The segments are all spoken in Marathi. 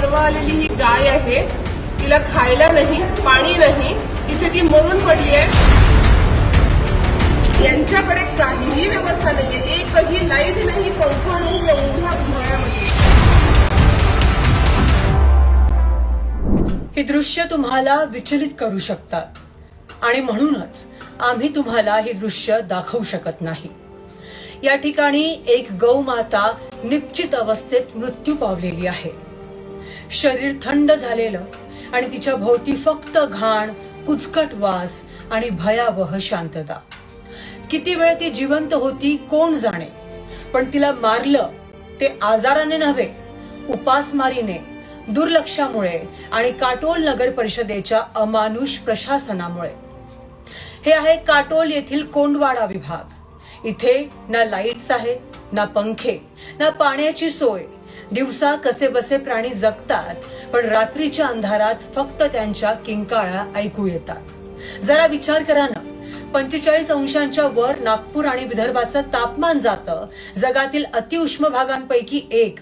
परवा आलेली ही गाय आहे. तिला खायला नाही पाणी नाही. इथे ती मरून पडली आहे यांच्याकडे काहीही व्यवस्था नाहीये. एकही लाइट नाही पंखा नाही एवढ्या उन्हाळ्यामध्ये. हे दृश्य तुम्हाला विचलित करू शकतात. आणि म्हणूनच आम्ही तुम्हाला हे दृश्य दाखवू शकत नाही. या ठिकाणी एक गौमाता निश्चित अवस्थेत मृत्यू पावलेली आहे. शरीर थंड झालेलं आणि तिच्या भोवती फक्त घाण कुचकट वास आणि भयावह शांतता. किती वेळ ती जिवंत होती कोण जाणे? पण तिला मारलं ते आजाराने नव्हे उपासमारीने दुर्लक्षामुळे आणि काटोल नगर परिषदेच्या अमानुष प्रशासनामुळे. हे आहे काटोल येथील कोंडवाडा विभाग. इथे ना लाईट्स आहेत ना पंखे ना पाण्याची सोय दिवसा कसे बसे प्राणी जगतात पण रात्रीच्या अंधारात फक्त त्यांच्या किंकाळ्या ऐकू येतात. जरा विचार करा ना. पंचेचाळीस अंशांच्या वर नागपूर आणि विदर्भाचं तापमान जातं जगातील अतिउष्म भागांपैकी एक.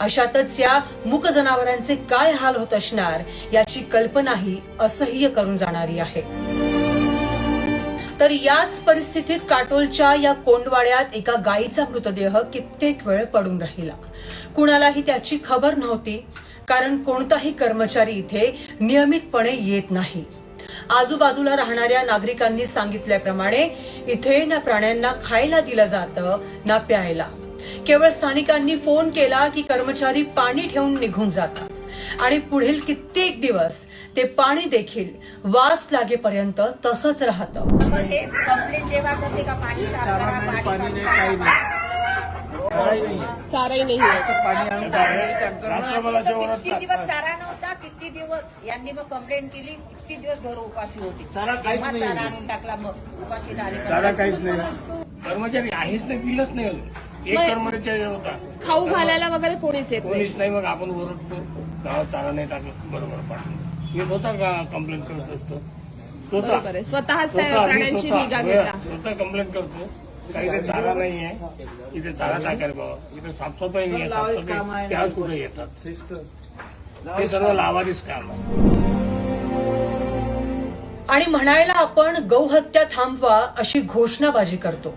अशातच या मूक जनावरांचे काय हाल होत असणार याची कल्पनाही असह्य करून जाणारी आहे. तर याच परिस्थितीत काटोलच्या या कोंडवाड्यात एका गायीचा मृतदेह कित्येक वेळ पडून राहिला. कुणालाही त्याची खबर नव्हती कारण कोणताही कर्मचारी इथे नियमितपणे येत नाही. आजूबाजूला राहणाऱ्या नागरिकांनी सांगितल्याप्रमाणे इथे ना प्राण्यांना खायला दिलं जातं ना प्यायला. केवळ स्थानिकांनी फोन केला की कर्मचारी पाणी ठेवून निघून जातात. आणि पुढील कित्येक दिवस ते पाणी देखील वास लागेपर्यंत तसंच राहतं. मग हेच कंप्लेंट जेव्हा करते का पाणी साफ चारा करा नाही पाणी पाणी नाही साफ काही करा. नाही चाराही नाही किती दिवस चारा नव्हता किती दिवस? यांनी मग कंप्लेंट केली किती दिवस घर उपाशी होती? चारा काहीच तेव्हा. चारा आणून टाकला मग उपाशी राहिले चारा काहीच नाही. कर्मचारी आहेच नाही दिलंच नाही अजून. एक मग- कर्मचारी होता. खाऊ घालायला वगैरे कोणीच येत नाही. कोणीच नाही मग आपण ओरडतो. गावात चारा नाही टाकत बरोबर पाठवून मी स्वतः कंप्लेंट करत असतो? बरोबर स्वतः आहे. स्वतःच त्या स्वतः मी प्राण्यांची स्वतः- निगा होय, घेता स्वतः कंप्लेंट करतो. काही इथे चारा नाही आहे. इथे चारा टाकायला बाबा. इथे साफसफाई नाही आहे. साफसफाई. त्याच कुठे येतात? हे सर्व लावारीच काम आहे. आणि म्हणायला आपण गौहत्या थांबवा अशी घोषणाबाजी करतो.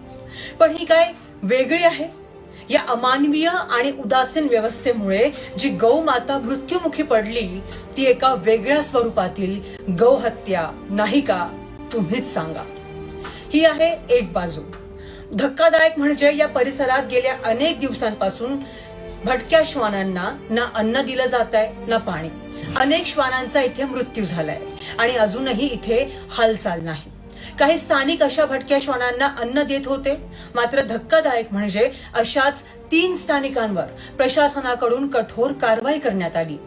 पण ही काय वेगळी आहे? या अमानवीय आणि उदासीन व्यवस्थेमुळे जी गौमाता मृत्युमुखी पडली ती एका वेगळ्या स्वरूपातील गौहत्या. नाही का? तुम्हीच सांगा. ही आहे एक बाजू. धक्कादायक म्हणजे या परिसरात गेल्या अनेक दिवसांपासून भटक्या श्वानांना ना अन्न दिलं जात आहे ना पाणी. अनेक श्वानांचा इथे मृत्यू झालाय. आणि अजूनही इथे हालचाल नाही. काही स्थानिक अशा भटक्या श्वानांना अन्न देत होते. मात्र धक्कादायक म्हणजे अशाच तीन स्थानिकांवर प्रशासनाकडून कठोर कारवाई करण्यात आली.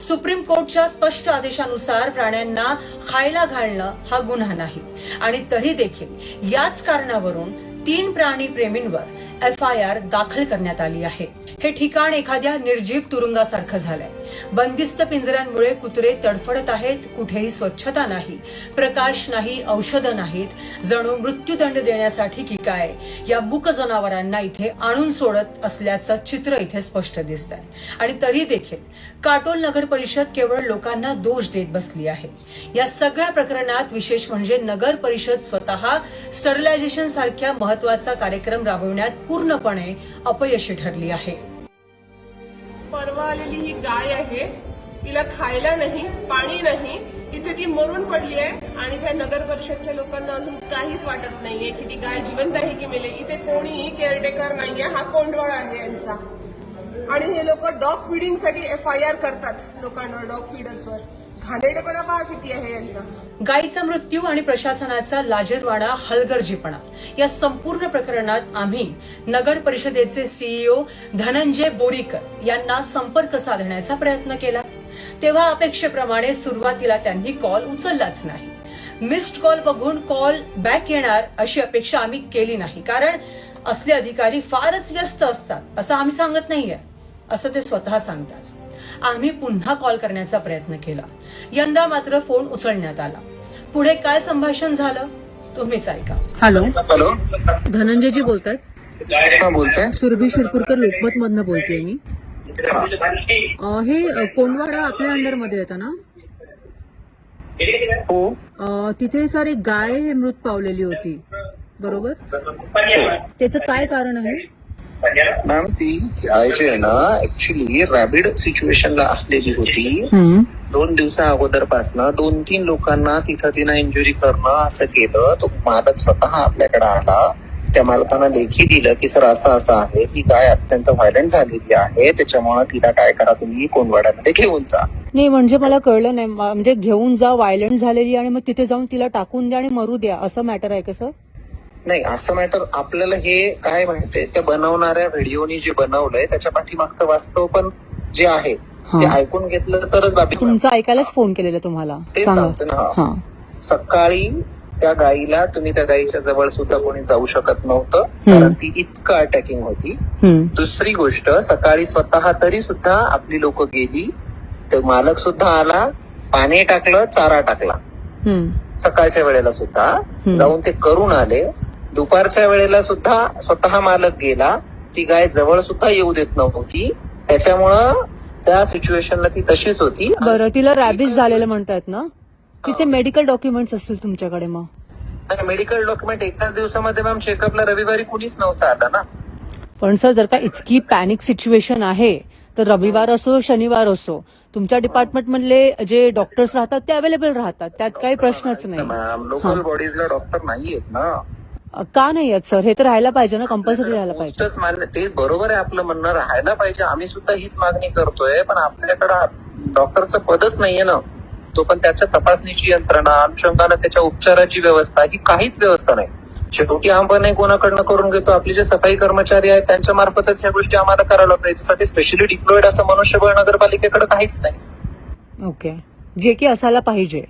सुप्रीम कोर्टच्या स्पष्ट आदेशानुसार प्राण्यांना खायला घालणं हा गुन्हा नाही. आणि तरी देखील याच कारणावरून तीन प्राणी प्रेमींवर एफ आय आर दाखल करण्यात आली आहे. हे ठिकाण एखाद्या निर्जीव तुरुंगासारखं झालंय. बंदिस्त पिंजऱ्यांमुळे कुत्रे तडफडत आहेत कुठेही स्वच्छता नाही प्रकाश नाही औषधं नाहीत. जणू मृत्यूदंड देण्यासाठी की काय? या मूक जनावरांना इथे आणून सोडत असल्याचं चित्र इथे स्पष्ट दिसत आहे आणि तरी देखील काटोल नगर परिषद केवळ लोकांना दोष देत बसली आहे. या सगळ्या प्रकरणात विशेष म्हणजे नगर परिषद स्वतः स्टरलायझेशन सारख्या महत्त्वाचा कार्यक्रम राबवण्यात पूर्णपणे अपयशी ठरली आहे. परवा आलेली ही गाय आहे. तिला खायला नाही पाणी नाही. इथे ती मरून पडली आहे आणि त्या नगर परिषदच्या लोकांना अजून काहीच वाटत नाहीये की ती गाय जिवंत आहे की मेले. इथे कोणीही केअरटेकर नाहीये. हा कोंडवाळा आहे यांचा. आणि हे लोक डॉग फिडिंगसाठी एफ आय आर करतात लोकांवर डॉग फिडर्सवर घाणेरडेपणा पहा किती आहे यांचा? गायीचा मृत्यू आणि प्रशासनाचा लाजरवाडा हलगर्जीपणा. या संपूर्ण प्रकरणात आम्ही नगर परिषदेचे सीईओ धनंजय बोरीकर यांना संपर्क साधण्याचा प्रयत्न केला. तेव्हा अपेक्षेप्रमाणे सुरुवातीला त्यांनी कॉल उचललाच नाही. मिस्ड कॉल बघून कॉल बॅक येणार अशी अपेक्षा आम्ही केली नाही. कारण असले अधिकारी फारच व्यस्त असतात असं आम्ही सांगत नाहीये. असं ते स्वतः सांगतात. आम्ही पुन्हा कॉल करण्याचा प्रयत्न केला. यंदा मात्र फोन उचलण्यात आला. पुढे काय संभाषण झालं तुम्हीच ऐका. हॅलो. हॅलो. धनंजयजी बोलतात हा बोलतोय सुरभी शिरपूरकर लोकमत मधनं बोलतेय मी. अ, हे अ, कोंडवाडा आपल्या अंडरमध्ये येतं ना? हो. अ, तिथे सर एक गाय मृत पावलेली होती. बरोबर? त्याचं काय कारण आहे? मॅम ती आहे ना ऍक्च्युली रॅबिड सिच्युएशनला असलेली होती. दोन दिवसा अगोदरपासनं दोन तीन लोकांना तिथं तिनं इंजुरी करणं असं केलं. तो मालक स्वतः आपल्याकडे आला. त्या मालकानं लेखी दिलं की सर असं असं आहे. की गाय अत्यंत व्हायलंट झालेली आहे. त्याच्यामुळे तिला काय करा तुम्ही कोंडवाड्यामध्ये घेऊन जा. नाही म्हणजे मला कळलं नाही. म्हणजे घेऊन जा व्हायलंट झालेली आणि मग तिथे जाऊन तिला टाकून द्या आणि मरू द्या. असं मॅटर आहे का सर नाही असं मॅटर आपल्याला हे काय माहितीये त्या बनवणाऱ्या व्हिडिओनी जे बनवलंय त्याच्या पाठीमागचं वास्तव पण जे आहे ते. ऐकून घेतलं तरच बाबी तुमचं ऐकायलाच फोन केलेला तुम्हाला ते सांगा सांगतो ना सकाळी त्या गायीला तुम्ही त्या गायीच्या जवळ सुद्धा कोणी जाऊ शकत नव्हतं. कारण ती इतकं अटॅकिंग होती. दुसरी गोष्ट सकाळी स्वतः तरी सुद्धा आपली लोक गेली तर मालक सुद्धा आला पाणी टाकलं चारा टाकला. सकाळच्या वेळेला सुद्धा जाऊन ते करून आले दुपारच्या वेळेला सुद्धा स्वतः मालक गेला. ती गाय जवळ सुद्धा येऊ देत नव्हती. त्याच्यामुळं त्या सिच्युएशनला ती तशीच होती. बरं तिला रॅबिस झालेलं म्हणतायत ना? तिचे मेडिकल डॉक्युमेंट्स असतील तुमच्याकडे मग. मेडिकल डॉक्युमेंट एकाच दिवसामध्ये मॅम चेकअपला रविवारी कुणीच नव्हतं आलं ना. पण सर जर का इतकी पॅनिक सिच्युएशन आहे तर रविवार असो शनिवार असो तुमच्या डिपार्टमेंट मधले जे डॉक्टर्स राहतात ते अवेलेबल राहतात. त्यात काही प्रश्नच नाही. मॅम लोकल बॉडीजला डॉक्टर नाहीयेत ना. का नाही आहेत सर? हे तर राहायला पाहिजे ना कंपल्सरी राहायला पाहिजे. गोष्टच मान्य ते बरोबर आहे आपलं म्हणणं राहायला पाहिजे. आम्ही सुद्धा हीच मागणी करतोय पण आपल्याकडं डॉक्टरचं पदच नाहीये ना. तो पण त्याच्या तपासणीची यंत्रणा अनुषंगानं त्याच्या उपचाराची व्यवस्था ही काहीच व्यवस्था नाही. शेवटी आपण नाही कोणाकडनं करून घेतो. आपले जे सफाई कर्मचारी आहेत त्यांच्या मार्फतच ह्या गोष्टी आम्हाला करायला लागतात. याच्यासाठी स्पेशली डिप्लॉइड असं मनुष्यबळ नगरपालिकेकडे काहीच नाही. ओके. जे की असायला पाहिजे.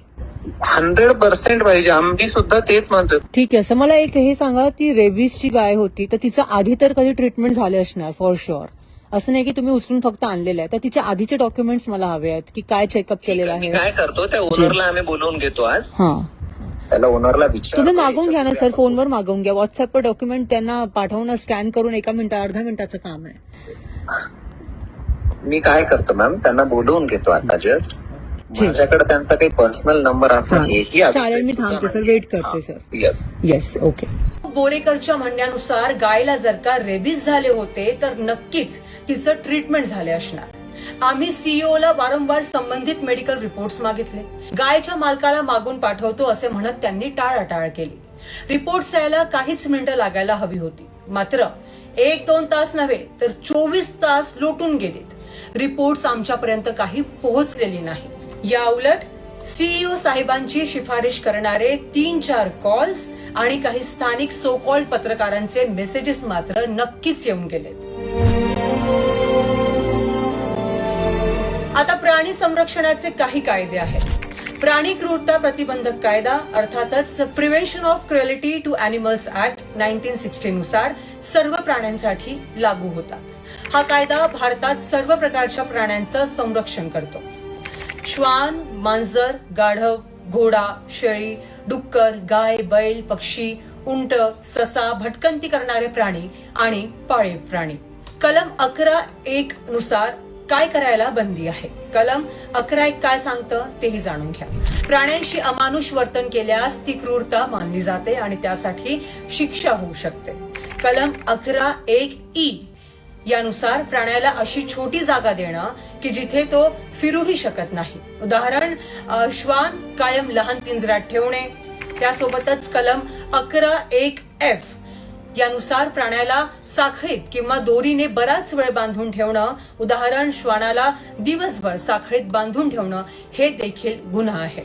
हंड्रेड पर्सेंट पाहिजे. आम्ही सुद्धा तेच म्हणतोय. ठीक आहे. सर मला एक हे सांगा ती रेबीजची गाय होती तर तिचं आधी तर कधी ट्रीटमेंट झाले असणार फॉर शुअर असं नाही की तुम्ही उचलून फक्त आणलेलं आहे. तर तिचे आधीचे डॉक्युमेंट्स मला हवे आहेत की काय चेकअप केलेलं आहे? काय करतो त्या ओनरला आम्ही बोलवून घेतो आज. हा. त्याला ओनरला विचार तुम्ही मागून घ्या ना सर फोनवर मागवून घ्या. व्हॉट्सअपवर डॉक्युमेंट त्यांना पाठवणं स्कॅन करून एका मिनिटा अर्ध्या मिनिटाचं काम आहे. मी काय करतो मॅम त्यांना बोलवून घेतो आता जस्ट माझ्याकडे त्यांचा काही पर्सनल नंबर असा हेही चालेल मी थांबते सर वेट करते सर. येस येस ओके बोरेकरच्या म्हणण्यानुसार गायला जर का रेबीज झाले होते तर नक्कीच तिचं ट्रीटमेंट झाले असणार. आम्ही सीईओला वारंवार संबंधित मेडिकल रिपोर्ट्स मागितले. गायच्या मालकाला मागून पाठवतो असे म्हणत त्यांनी टाळाटाळ केली. रिपोर्ट्स यायला काहीच मिनिटं लागायला हवी होती. मात्र एक दोन तास नव्हे तर चोवीस तास लोटून गेलेत. रिपोर्ट्स आमच्यापर्यंत काही पोहोचलेली नाही या उलट सीईओ साहेबांची शिफारिश करणारे तीन चार कॉल्स आणि काही स्थानिक सो कॉल्ड पत्रकारांचे मेसेजेस मात्र नक्कीच येऊन गेलेत. आता प्राणी संरक्षणाचे काही कायदे आहेत. प्राणी क्रूरता प्रतिबंधक कायदा अर्थातच prevention of cruelty to animals act nineteen sixty नुसार सर्व प्राण्यांसाठी लागू होता हा कायदा भारतात सर्व प्रकारच्या प्राण्यांचं संरक्षण करतो. श्वान मांजर गाढव घोडा शेळी डुक्कर गाय बैल पक्षी उंट ससा भटकंती करणारे प्राणी आणि पाळीव प्राणी. कलम अकरा एक नुसार काय करायला बंदी आहे? कलम अकरा एक काय सांगतं तेही जाणून घ्या. प्राण्यांशी अमानुष वर्तन केल्यास ती क्रूरता मानली जाते आणि त्यासाठी शिक्षा होऊ शकते. कलम अकरा एक ई यानुसार प्राण्याला अशी छोटी जागा देणं की जिथे तो फिरूही शकत नाही. उदाहरण श्वान कायम लहान पिंजऱ्यात ठेवणे त्यासोबतच कलम अकरा एक एफ यानुसार प्राण्याला साखळीत किंवा दोरीने बराच वेळ बांधून ठेवणं उदाहरण श्वानाला दिवसभर साखळीत बांधून ठेवणं हे देखील गुन्हा आहे.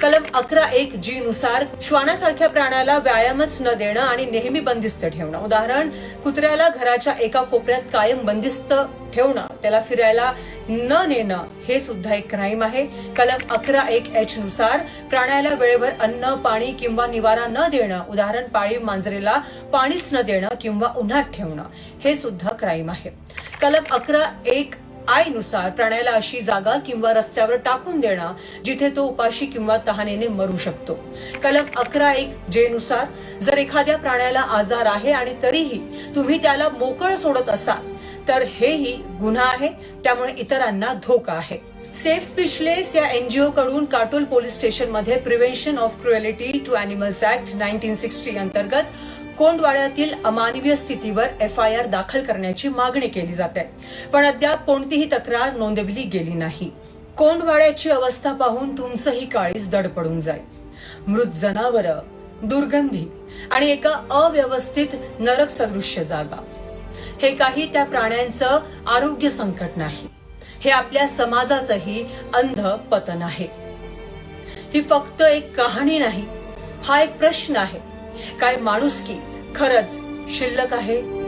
कलम अकरा एक जी नुसार श्वानासारख्या प्राण्याला व्यायामच न देणं आणि नेहमी बंदिस्त ठेवणं. उदाहरण कुत्र्याला घराच्या एका कोपऱ्यात कायम बंदिस्त ठेवणं त्याला फिरायला न नेणं हे सुद्धा एक क्राईम आहे. कलम अकरा एक एच नुसार प्राण्याला वेळेवर अन्न पाणी किंवा निवारा न देणं. उदाहरण पाळीव मांजरेला पाणीच न देणं किंवा उन्हात ठेवणं. हे सुद्धा क्राईम आहे. कलम अकरा एक आईनुसार प्राण्याला अशी जागा किंवा रस्त्यावर टाकून देणं जिथे तो उपाशी किंवा तहानेने मरू शकतो. कलम अकरा एक जे नुसार जर एखाद्या प्राण्याला आजार आहे आणि तरीही तुम्ही त्याला मोकळ सोडत असाल तर हेही गुन्हा आहे त्यामुळे इतरांना धोका आहे. सेफ स्पीचलेस या एनजीओ कडून काटोल पोलीस स्टेशनमध्ये prevention of cruelty to animals act nineteen sixty अंतर्गत कोंडवाड्यातील अमानवीय स्थितीवर एफआयआर दाखल करण्याची मागणी केली जाते. पण अद्याप कोणतीही तक्रार नोंदवली गेली नाही. कोंडवाड्याची अवस्था पाहून तुमचंही काळीच दड पडून जाईल मृत जनावर दुर्गंधी आणि एका अव्यवस्थित नरक सदृश्य जागा. हे काही त्या प्राण्यांचं आरोग्य संकट नाही. हे आपल्या समाजाचंही अंध पतन आहे. ही फक्त एक कहाणी नाही. हा एक प्रश्न आहे. काय माणुसकी खरंच शिल्लक आहे?